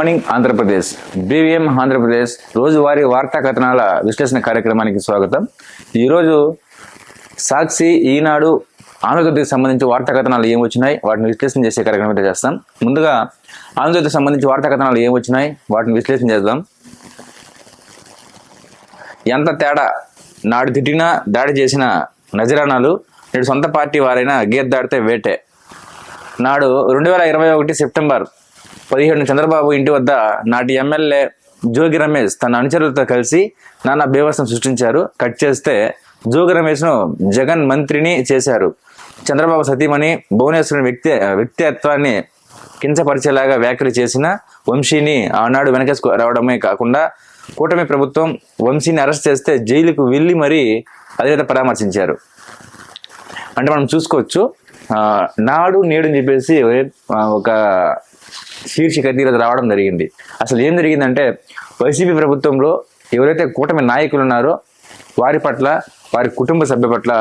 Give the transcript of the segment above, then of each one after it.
Morning Andhra Pradesh. BVM Andhra Pradesh రోజువారీ వార్తా కథనాల విశ్లేషణ కార్యక్రమానికి స్వాగతం. ఈరోజు సాక్షి ఈనాడు ఆంధ్రజ్యోతికి సంబంధించి వార్తా కథనాలు ఏం వచ్చినాయి వాటిని విశ్లేషణ చేసే కార్యక్రమం అయితే చేస్తాం. ముందుగా ఆంధ్రజ్యోతికి సంబంధించి వార్తా కథనాలు ఏం వచ్చినాయి వాటిని విశ్లేషణ చేద్దాం. ఎంత తేడా నాడు తిట్టినా దాడి చేసిన నజరానాలు నేడు సొంత పార్టీ వారైనా గీత దాడితే వేటే. నాడు రెండు వేల ఇరవై ఒకటి సెప్టెంబర్ పదిహేడున చంద్రబాబు ఇంటి వద్ద నాటి ఎమ్మెల్యే జోగి రమేష్ తన అనుచరులతో కలిసి నానా బీభత్సం సృష్టించారు. కట్ చేస్తే జోగి రమేష్ను జగన్ మంత్రిని చేశారు. చంద్రబాబు సతీమణి భువనేశ్వరుని వ్యక్తి వ్యక్తిత్వాన్ని కించపరిచేలాగా వ్యాఖ్యలు చేసిన వంశీని ఆనాడు వెనకేసుకు రావడమే కాకుండా కూటమి ప్రభుత్వం వంశీని అరెస్ట్ చేస్తే జైలుకు వెళ్ళి మరీ అధినేత పరామర్శించారు. అంటే మనం చూసుకోవచ్చు నాడు నేడు అని చెప్పేసి ఒక శీర్షిక అయితే ఈరోజు రావడం జరిగింది. అసలు ఏం జరిగిందంటే వైసీపీ ప్రభుత్వంలో ఎవరైతే కూటమి నాయకులు ఉన్నారో వారి పట్ల వారి కుటుంబ సభ్య పట్ల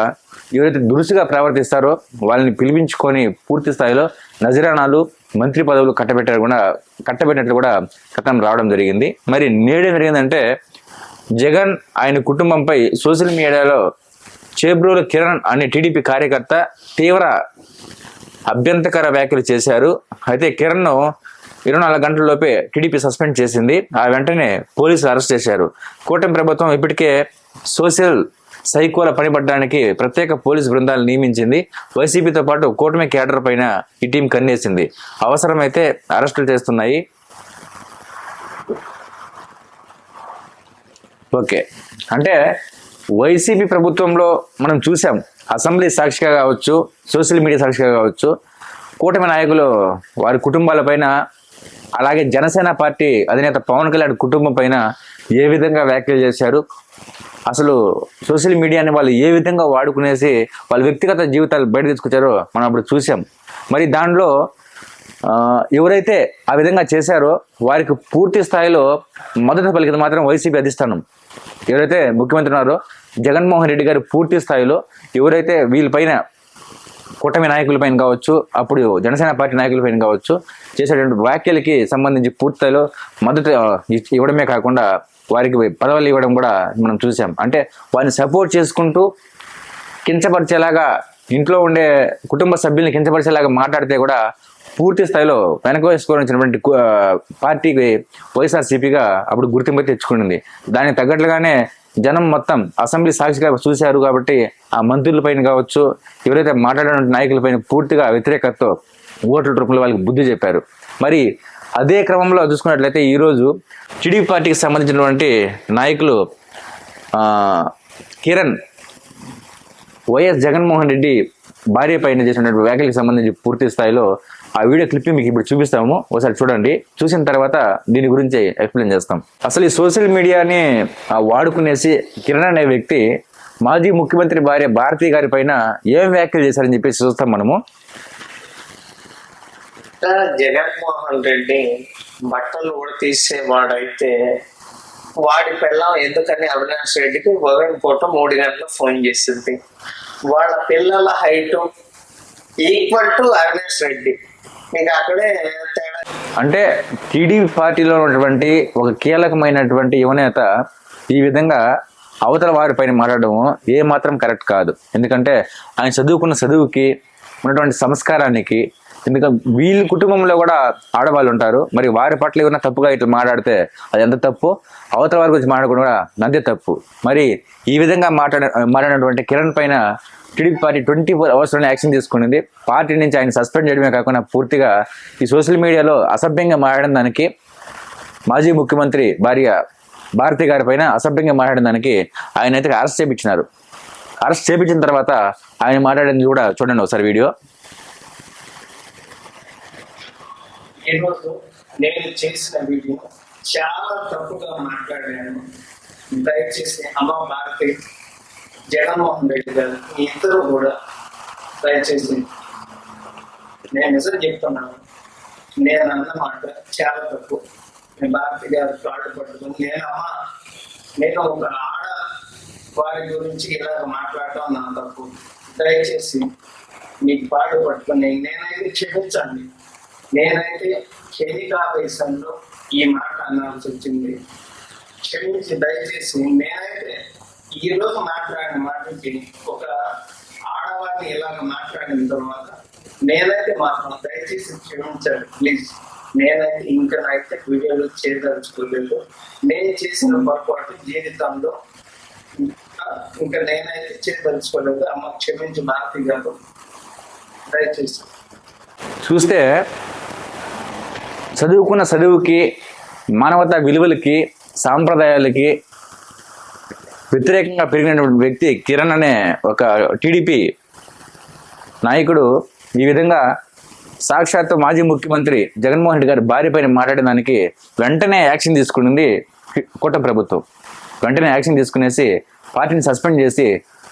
ఎవరైతే దురుసుగా ప్రవర్తిస్తారో వాళ్ళని పిలిపించుకొని పూర్తి స్థాయిలో నజరానాలు మంత్రి పదవులు కట్టబెట్టారు కూడా కట్టబెట్టినట్లు కూడా కథనం రావడం జరిగింది. మరి నేడేం జరిగిందంటే జగన్ ఆయన కుటుంబంపై సోషల్ మీడియాలో చేబ్రోలు కిరణ్ అనే టీడీపీ కార్యకర్త తీవ్ర అభ్యంతకర వ్యాఖ్యలు చేశారు. అయితే కిరణ్ను ఇరవై నాలుగు గంటలలోపే టీడీపీ సస్పెండ్ చేసింది. ఆ వెంటనే పోలీసులు అరెస్ట్ చేశారు. కూటమి ప్రభుత్వం ఇప్పటికే సోషల్ సైకోల పనిపడడానికి ప్రత్యేక పోలీసు బృందాలు నియమించింది. వైసీపీతో పాటు కూటమి కేడర్ పైన ఈ టీం కన్నేసింది. అవసరమైతే అరెస్టులు చేస్తున్నాయి. ఓకే. అంటే వైసీపీ ప్రభుత్వంలో మనం చూసాం. అసెంబ్లీ సాక్షిగా కావచ్చు సోషల్ మీడియా సాక్షిగా కావచ్చు కూటమి నాయకులు వారి కుటుంబాల పైన అలాగే జనసేన పార్టీ అధినేత పవన్ కళ్యాణ్ కుటుంబం పైన ఏ విధంగా వ్యాఖ్యలు చేశారు? అసలు సోషల్ మీడియాని వాళ్ళు ఏ విధంగా వాడుకునేసి వాళ్ళ వ్యక్తిగత జీవితాలు బయట తీసుకొచ్చారో మనం అప్పుడు చూసాం మరి దానిలో ఎవరైతే ఆ విధంగా చేశారో వారికి పూర్తి స్థాయిలో మద్దతు పలికింది మాత్రం వైసీపీ అధిష్టానం. ఎవరైతే ముఖ్యమంత్రి ఉన్నారో జగన్మోహన్ రెడ్డి గారు పూర్తి స్థాయిలో ఎవరైతే వీళ్ళపైన కూటమి నాయకులపైన కావచ్చు అప్పుడు జనసేన పార్టీ నాయకులపైన కావచ్చు చేసేటువంటి వ్యాఖ్యలకి సంబంధించి పూర్తిలో మద్దతు ఇవ్వడమే కాకుండా వారికి పదవులు ఇవ్వడం కూడా మనం చూసాం. అంటే వారిని సపోర్ట్ చేసుకుంటూ కించపరిచేలాగా ఇంట్లో ఉండే కుటుంబ సభ్యుల్ని కించపరిచేలాగా మాట్లాడితే కూడా పూర్తి స్థాయిలో వెనక వేసుకోవాల్సినటువంటి పార్టీకి వైఎస్ఆర్సీపీగా అప్పుడు గుర్తింపు తెచ్చుకుంటుంది దానికి తగ్గట్లుగానే జనం మొత్తం అసెంబ్లీ సాక్షిగా చూశారు కాబట్టి ఆ మంత్రుల పైన కావచ్చు ఎవరైతే మాట్లాడిన నాయకులపైన పూర్తిగా వ్యతిరేకతతో ఓట్ల రూపంలో వాళ్ళకి బుద్ధి చెప్పారు. మరి అదే క్రమంలో చూసుకున్నట్లయితే ఈరోజు టీడీపీ పార్టీకి సంబంధించినటువంటి నాయకులు కిరణ్ వైఎస్ జగన్మోహన్ రెడ్డి భార్య పైన చేసినటువంటి వ్యాఖ్యలకు సంబంధించి పూర్తి స్థాయిలో ఆ వీడియో క్లిప్ మీకు ఇప్పుడు చూపిస్తాము. ఒకసారి చూడండి. చూసిన తర్వాత దీని గురించి ఎక్స్ప్లెయిన్ చేస్తాం. అసలు ఈ సోషల్ మీడియాని ఆ, వాడుకునేసి కిరణ్ అనే వ్యక్తి మాజీ ముఖ్యమంత్రి భార్య భారతి గారి పైన ఏం వ్యాఖ్యలు చేశారని చెప్పేసి చూస్తాం మనము. జగన్మోహన్ రెడ్డి బట్టలు తీసేవాడైతే వాడి పిల్లం ఎందుకని అవినాష్ రెడ్డికి ఉదయం పూట మూడు గంటలు ఫోన్ చేసింది. వాళ్ళ పిల్లల height equal to Avinash Reddy మీకు అక్కడే తేడా. అంటే టీడీపీ పార్టీలో ఉన్నటువంటి ఒక కీలకమైనటువంటి యువనేత ఈ విధంగా అవతల వారి పైన మాట్లాడడం ఏ మాత్రం కరెక్ట్ కాదు. ఎందుకంటే ఆయన చదువుకున్న చదువుకి ఉన్నటువంటి సంస్కారానికి ఎందుకంటే వీళ్ళ కుటుంబంలో కూడా ఆడవాళ్ళు ఉంటారు. మరి వారి పట్ల ఏమైనా తప్పుగా ఇట్లా మాట్లాడితే అది ఎంత తప్పు? అవతల వారి గురించి మాట్లాడకుండా కూడా నందే తప్పు. మరి ఈ విధంగా మాట్లాడ మాట్లాడినటువంటి కిరణ్ పైన టీడీపీ పార్టీ ట్వంటీ ఫోర్ అవర్స్లోనే యాక్షన్ తీసుకునింది. పార్టీ నుంచి ఆయన సస్పెండ్ చేయడమే కాకుండా పూర్తిగా ఈ సోషల్ మీడియాలో అసభ్యంగా మాట్లాడిన దానికి మాజీ ముఖ్యమంత్రి భార్య భారతి గారి పైన అసభ్యంగా మాట్లాడిన దానికి ఆయన అయితే అరెస్ట్ చేయించినారు అరెస్ట్ చేపించిన తర్వాత ఆయన మాట్లాడింది కూడా చూడండి ఒకసారి వీడియో. ఈరోజు నేను చేసిన వీడియో చాలా తప్పుగా మాట్లాడాను. దయచేసి అమ్మ భారతి జగన్మోహన్ రెడ్డి గారు ఇద్దరు కూడా దయచేసి నేను నిజం చెప్తున్నాను. నేను అన్నమాట చాలా తప్పు. నేను భారతి గారు కాళ్ళు పట్టుకుని నేను అమ్మ నేను ఒక ఆడ వారి గురించి ఇలాగ మాట్లాడటం నా తప్పు. దయచేసి మీకు పాటు పట్టుకుని నేనైతే క్షమించండి. నేనైతే క్షణికావేశంలో ఈ మాట అనాల్సి వచ్చింది క్షమించి దయచేసి నేనైతే ఈ రోజు మాట్లాడిన మాటకి ఒక ఆడవారిని ఇలాగ మాట్లాడిన తర్వాత నేనైతే మాత్రం దయచేసి క్షమించండి ప్లీజ్. నేనైతే ఇంకా అయితే వీడియోలు చేయదలుచుకోలేదు. నేను చేసిన పొరపాటు జీవితంలో ఇంకా నేనైతే చేయదలుచుకోలేదు. అమ్మ క్షమించి భారతి గారు దయచేసి. చూస్తే చదువుకున్న చదువుకి మానవతా విలువలకి సాంప్రదాయాలకి వ్యతిరేకంగా పెరిగినటువంటి వ్యక్తి కిరణ్ అనే ఒక టీడీపీ నాయకుడు ఈ విధంగా సాక్షాత్తు మాజీ ముఖ్యమంత్రి జగన్మోహన్ రెడ్డి గారి భార్య పైన మాట్లాడడానికి వెంటనే యాక్షన్ తీసుకునింది కోట ప్రభుత్వం. వెంటనే యాక్షన్ తీసుకునేసి పార్టీని సస్పెండ్ చేసి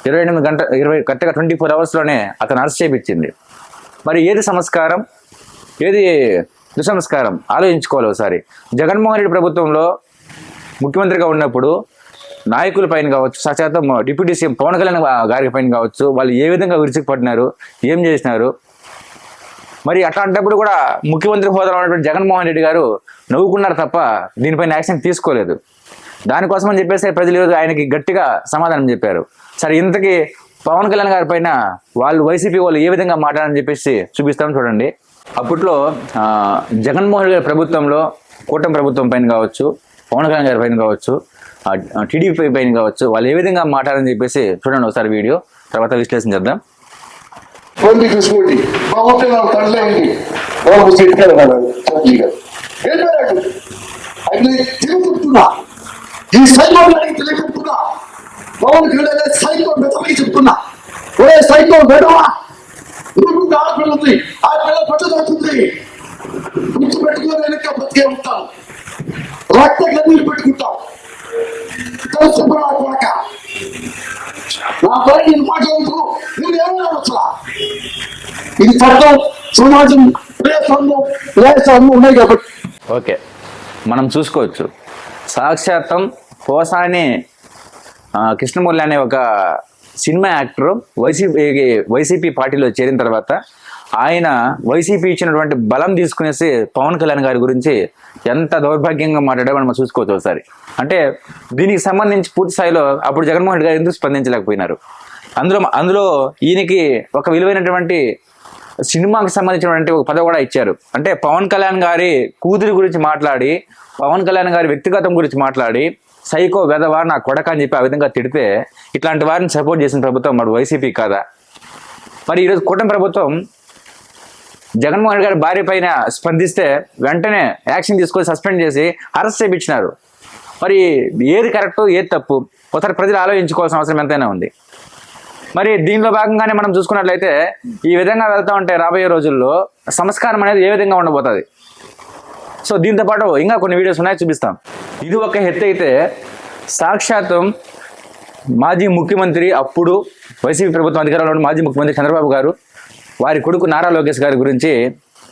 ఇరవై ఎనిమిది గంట ఇరవై కరెక్ట్గా ట్వంటీ ఫోర్ అవర్స్లోనే అతను అరెస్ట్ చేయించింది మరి ఏది సంస్కారం? ఏది దుసంస్కారం ఆలోచించుకోవాలి ఒకసారి. జగన్మోహన్ రెడ్డి ప్రభుత్వంలో ముఖ్యమంత్రిగా ఉన్నప్పుడు నాయకుల పైన కావచ్చు సాక్షాత్ డిప్యూటీ సీఎం పవన్ కళ్యాణ్ గారి పైన కావచ్చు వాళ్ళు ఏ విధంగా విరుచుకుపడినారు ఏం చేసినారు. మరి అట్లాంటప్పుడు కూడా ముఖ్యమంత్రి హోదాలో ఉన్నటువంటి జగన్మోహన్ రెడ్డి గారు నవ్వుకున్నారు తప్ప దీనిపైన యాక్షన్ తీసుకోలేదు. దానికోసం అని చెప్పేసి ప్రజలు ఈరోజు ఆయనకి గట్టిగా సమాధానం చెప్పారు. సరే ఇంతకీ పవన్ కళ్యాణ్ గారి పైన వాళ్ళు వైసీపీ వాళ్ళు ఏ విధంగా మాట్లాడని చెప్పేసి చూపిస్తాం చూడండి. అప్పట్లో జగన్మోహన్ రెడ్డి గారి ప్రభుత్వంలో కూటమి ప్రభుత్వం పైన కావచ్చు పవన్ కళ్యాణ్ గారి పైన కావచ్చు టీడీపీ పైన కావచ్చు వాళ్ళు ఏ విధంగా మాట్లాడని చెప్పేసి చూడండి ఒకసారి వీడియో తర్వాత విశ్లేషణ చేద్దాం. ఫోన్ తీసుకోండి మా ఊరిలో నాకు తండ్రి బాబు చెట్టు అయితే తిరుగుతున్నా. ఈ సైకో తెలియకుంటున్నా పవన్ సైకో చెప్తున్నా. ఒరే సైకో బెడవా నువ్వు ఆడపిల్ల ఉంది ఆ పిల్ల పట్టుదవుతుంది గుర్తు పెట్టుకుని వెనక బతికే ఉంటాం. రక్త గన్నీరు పెట్టుకుంటాం. తెలుసుకున్నా కొడక నా పై నేను మాట్లాడుతూ నేను ఏమైనా వచ్చా ఇది చట్టం సమాజం ప్రేసంలో ప్రేసంలో ఉన్నాయి కాబట్టి. ఓకే మనం చూసుకోవచ్చు. సాక్షాత్తం పోసాని కృష్ణమూర్తి అనే ఒక సినిమా యాక్టర్ వైసీపీ వైసీపీ పార్టీలో చేరిన తర్వాత ఆయన వైసీపీ ఇచ్చినటువంటి బలం తీసుకునేసి పవన్ కళ్యాణ్ గారి గురించి ఎంత దౌర్భాగ్యంగా మాట్లాడామో మనం చూసుకోవచ్చు ఒకసారి. అంటే దీనికి సంబంధించి పూర్తి స్థాయిలో అప్పుడు జగన్మోహన్ రెడ్డి గారు ఎందుకు స్పందించలేకపోయినారు? అందులో అందులో ఈయనకి ఒక విలువైనటువంటి సినిమాకి సంబంధించినటువంటి ఒక పదవి కూడా ఇచ్చారు. అంటే పవన్ కళ్యాణ్ గారి కూతురి గురించి మాట్లాడి పవన్ కళ్యాణ్ గారి వ్యక్తిగతం గురించి మాట్లాడి సైకో వెధవా నా కొడక అని చెప్పి ఆ విధంగా తిడితే ఇట్లాంటి వారిని సపోర్ట్ చేసిన ప్రభుత్వం మరి వైసీపీ కాదా? మరి ఈరోజు కూటమి ప్రభుత్వం జగన్మోహన్ రెడ్డి గారి భార్య పైన స్పందిస్తే వెంటనే యాక్షన్ తీసుకొని సస్పెండ్ చేసి అరెస్ట్ చేయించినారు. మరి ఏది కరెక్ట్ ఏది తప్పు? ఒకసారి ప్రజలు ఆలోచించుకోవాల్సిన అవసరం ఎంతైనా ఉంది. మరి దీనిలో భాగంగానే మనం చూసుకున్నట్లయితే ఈ విధంగా వెళ్తా ఉంటే రాబోయే రోజుల్లో సంస్కారం అనేది ఏ విధంగా ఉండబోతుంది? సో దీంతో పాటు ఇంకా కొన్ని వీడియోస్ ఉన్నాయి చూపిస్తాం. ఇది ఒక హెత్ అయితే సాక్షాత్తం మాజీ ముఖ్యమంత్రి అప్పుడు వైసీపీ ప్రభుత్వం అధికారంలో ఉన్న మాజీ ముఖ్యమంత్రి చంద్రబాబు గారు వారి కొడుకు నారా లోకేష్ గారి గురించి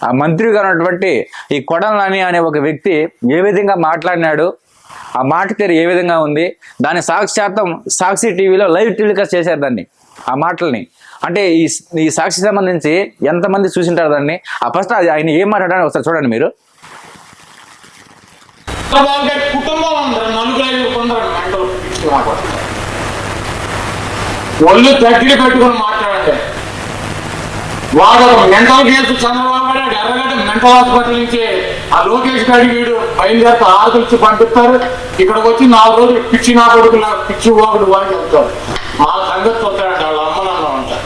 ఆ మంత్రిగా ఉన్నటువంటి ఈ కొడలని అనే ఒక వ్యక్తి ఏ విధంగా మాట్లాడినాడు ఆ మాట తీరు ఏ విధంగా ఉంది దాని సాక్షాత్తం సాక్షి టీవీలో లైవ్ టెలికాస్ట్ చేశారు దాన్ని ఆ మాటల్ని. అంటే ఈ ఈ సాక్షి సంబంధించి ఎంతమంది చూసింటారు దాన్ని? ఆ ఫస్ట్ అది ఆయన ఏం మాట్లాడారని ఒకసారి చూడండి మీరు. చంద్రబాబు గారి కుటుంబం అందరూ నలుగురు ఐదు కొందరు మెంటల్ ఒళ్ళు దగ్గర పెట్టుకుని మాట్లాడండి వాడు మెంటల్ కేసు చంద్రబాబు గారు ఎర్రగడ్డ మెంటల్ హాస్పిటల్ నుంచి ఆ లోకేష్ గారి వీడు బయలుదేరితే ఆకులిచ్చి పంపిస్తారు. ఇక్కడికి వచ్చి నాలుగు రోజులు పిచ్చి నా కొడుకుల పిచ్చి వాగుడు వాడికి వెళ్తారు మా సంగతి చూస్తారంట వాళ్ళ అమ్మ నాన్న ఉంటారు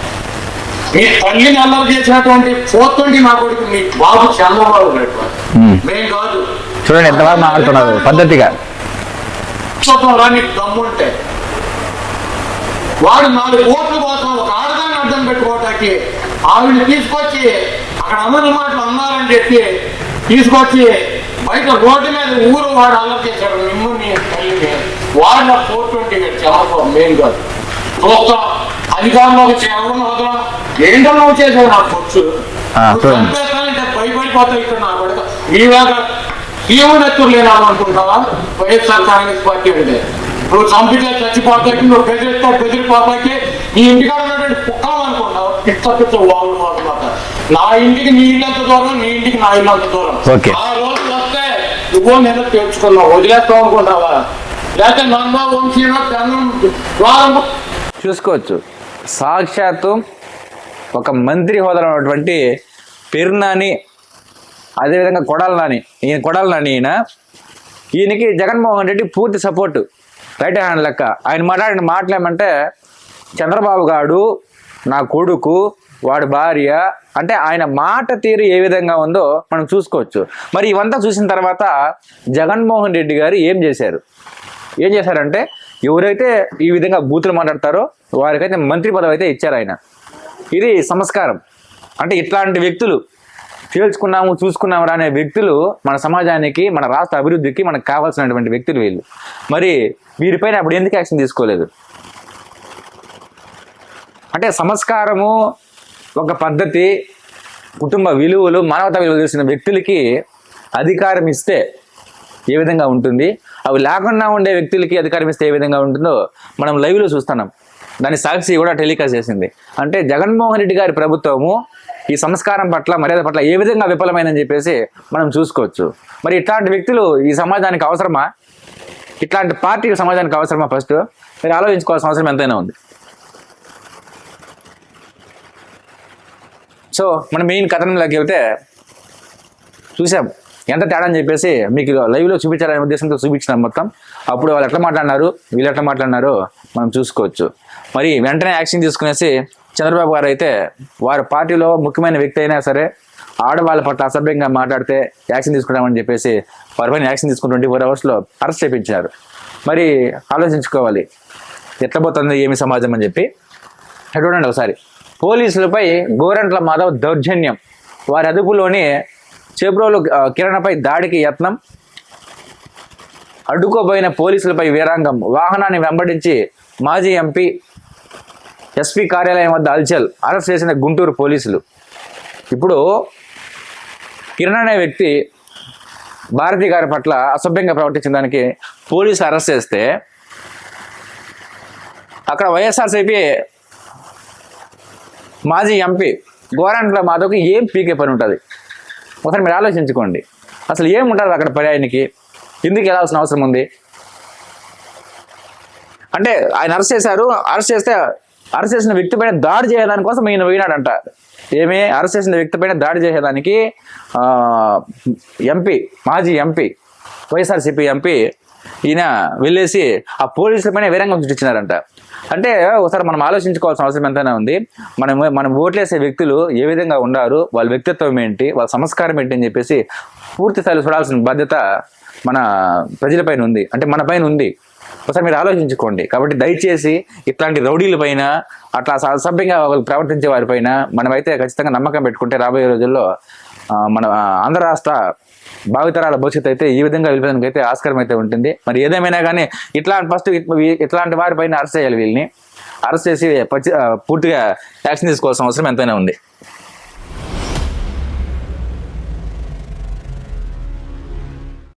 మీ తల్లిని అల్లరి చేసినటువంటి పోతుండి నా కొడుకు మీ బాబు చంద్రబాబు గారు. Hmm. మేం కాదు. చూడండి ఎంత బాగా మాట్లాడుతున్నారు. పద్ధతిగా. నీకు దమ్ముంటే వాడు నాలుగు ఓట్ల కోసం ఒక ఆడదాన్ని అడ్డం పెట్టుకోవటానికి ఆవిడని తీసుకొచ్చి అక్కడ అందరి మాటలు అన్నారని చెప్పి తీసుకొచ్చి బయట రోడ్డు మీద ఊరు వాడు అల్లరి చేశాడు. నిన్ను నీ తల్లిని వాడు నా ఫోర్ ట్వంటీ చంద్రబాబు మెయిన్ కాదు చూస్తాం అధికారంలోకి ఎవరు వదలం ఏంటో నువ్వు చేసావు నాకు. చంపేస్తానంటే భయపడిపోతావు ఇక్కడ నా పడక నీలాగా జీవనెత్తులు లేనాడు అనుకుంటావా వైఎస్ఆర్ కాంగ్రెస్ పార్టీ అంటే నువ్వు చంపితే చచ్చిపోతాకి నువ్వు బెదిరిస్తావు బెదిరిపోతాకి నీ ఇంటికాడ ఉన్నటువంటి కుక్కలు అనుకుంటావు పిచ్చ పిచ్చ వాగుడు వాగుమాట నా ఇంటికి నీ ఇల్లు అంత దూరం నీ ఇంటికి నా ఇల్లు అంత దూరం. ఆ రోజు వస్తే నువ్వు నేను తెచ్చుకున్నావు వదిలేస్తావు అనుకుంటావా లేకపోతే నన్ను వంశీనో తను ద్వారం చూసుకోవచ్చు. సాక్షాత్తు ఒక మంత్రి హోదాలో ఉన్నటువంటి పెరునాని అదేవిధంగా కొడాల నాని ఈయన కొడాల నాని ఈయన. ఈయనకి జగన్మోహన్ రెడ్డి పూర్తి సపోర్టు రైట్ హ్యాండ్ లెక్క. ఆయన మాట్లాడిన మాటలేమంటే చంద్రబాబు గారు నా కొడుకు వాడి భార్య అంటే ఆయన మాట తీరు ఏ విధంగా ఉందో మనం చూసుకోవచ్చు. మరి ఇవంతా చూసిన తర్వాత జగన్మోహన్ రెడ్డి గారు ఏం చేశారు? ఏం చేశారంటే ఎవరైతే ఈ విధంగా బూతులు మాట్లాడతారో వారికైతే మంత్రి పదవి అయితే ఇచ్చారు ఆయన. ఇది సంస్కారం. అంటే ఇట్లాంటి వ్యక్తులు తేల్చుకున్నాము చూసుకున్నాము అనే వ్యక్తులు మన సమాజానికి మన రాష్ట్ర అభివృద్ధికి మనకు కావాల్సినటువంటి వ్యక్తులు వీళ్ళు. మరి వీరిపైన అప్పుడు ఎందుకు యాక్షన్ తీసుకోలేదు? అంటే సంస్కారము ఒక పద్ధతి కుటుంబ విలువలు మానవతా విలువలు తెలిసిన వ్యక్తులకి అధికారం ఇస్తే ఏ విధంగా ఉంటుంది? అవి లేకుండా ఉండే వ్యక్తులకి అధికారం ఇస్తే ఏ విధంగా ఉంటుందో మనం లైవ్లో చూస్తున్నాం. దాని సాక్షి కూడా టెలికాస్ట్ చేసింది. అంటే జగన్మోహన్ రెడ్డి గారి ప్రభుత్వము ఈ సంస్కారం పట్ల మర్యాద పట్ల ఏ విధంగా విఫలమైందని చెప్పేసి మనం చూసుకోవచ్చు. మరి ఇట్లాంటి వ్యక్తులు ఈ సమాజానికి అవసరమా? ఇట్లాంటి పార్టీ సమాజానికి అవసరమా ఫస్ట్? మీరు ఆలోచించుకోవాల్సిన అవసరం ఎంతైనా ఉంది. సో మనం మెయిన్ కథనంలోకి వెళ్తే చూసాం ఎంత తేడా అని చెప్పేసి మీకు లైవ్లో చూపించాలనే ఉద్దేశంతో చూపించినాం మొత్తం. అప్పుడు వాళ్ళు ఎట్లా మాట్లాడినారు? వీళ్ళు ఎట్లా మాట్లాడినారో మనం చూసుకోవచ్చు. మరి వెంటనే యాక్షన్ తీసుకునేసి చంద్రబాబు గారు అయితే వారి పార్టీలో ముఖ్యమైన వ్యక్తి అయినా సరే ఆడవాళ్ళ పట్ల అసభ్యంగా మాట్లాడితే యాక్షన్ తీసుకుంటామని చెప్పేసి వారిపైన యాక్షన్ తీసుకుని ట్వంటీ ఫోర్ అవర్స్లో అరెస్ట్ చేయించారు మరి ఆలోచించుకోవాలి. ఎట్లా పోతుంది ఏమి సమాజం అని చెప్పి? చూడండి ఒకసారి. పోలీసులపై గోరంట్ల మాధవ్ దౌర్జన్యం. వారి అదుపులోని చేబ్రోలు కిరణపై దాడికి యత్నం. అడ్డుకోబోయిన పోలీసులపై వీరాంగం. వాహనాన్ని వెంబడించి మాజీ ఎంపీ ఎస్పీ కార్యాలయం వద్ద అల్చల్ అరెస్ట్ చేసిన గుంటూరు పోలీసులు. ఇప్పుడు కిరణ్ అనే వ్యక్తి భారతి గారి పట్ల అసభ్యంగా ప్రవర్తించిన దానికి పోలీసులు అరెస్ట్ చేస్తే అక్కడ వైఎస్ఆర్సీపీ మాజీ ఎంపీ గోరాంట్ల మాధవ్కి ఏం పీకే పని ఉంటుంది? ఒకసారి మీరు ఆలోచించుకోండి. అసలు ఏం ఉంటుంది అక్కడ పని ఆయనకి ఎందుకు వెళ్ళాల్సిన అవసరం ఉంది? అంటే ఆయన అరెస్ట్ చేశారు అరెస్ట్ చేస్తే అరెస్ట్ చేసిన వ్యక్తి పైన దాడి చేయడానికి కోసం ఈయన పోయినాడంట ఏమి? అరెస్ట్ చేసిన వ్యక్తి పైన దాడి చేసేదానికి ఎంపీ మాజీ ఎంపీ వైఎస్ఆర్సీపీ ఎంపీ ఈయన వెళ్ళేసి ఆ పోలీసుల పైన వీరంగం సృష్టించినారంట అంటే ఒకసారి మనం ఆలోచించుకోవాల్సిన అవసరం ఎంతైనా ఉంది. మనం మనం ఓట్లేసే వ్యక్తులు ఏ విధంగా ఉన్నారు వాళ్ళ వ్యక్తిత్వం ఏంటి వాళ్ళ సంస్కారం ఏంటి అని చెప్పేసి పూర్తి స్థాయిలో చూడాల్సిన బాధ్యత మన ప్రజలపైన ఉంది. అంటే మన పైన ఉంది. ఒకసారి మీరు ఆలోచించుకోండి. కాబట్టి దయచేసి ఇట్లాంటి రౌడీల పైన అట్లా అస- అసభ్యంగా వాళ్ళు ప్రవర్తించే వారిపైన మనమైతే ఖచ్చితంగా నమ్మకం పెట్టుకుంటే రాబోయే రోజుల్లో మన ఆంధ్ర రాష్ట్ర భావితరాల భవిష్యత్తు అయితే ఈ విధంగా వెళ్ళడానికి అయితే ఆస్కారం అయితే ఉంటుంది. మరి ఏదేమైనా కానీ ఇట్లా ఫస్ట్ ఇట్లాంటి వారిపైన అరెస్ట్ చేయాలి వీళ్ళని. అరెస్ట్ చేసి పచ్చి- పూర్తిగా యాక్షన్ తీసుకోవాల్సిన అవసరం ఎంతైనా ఉంది.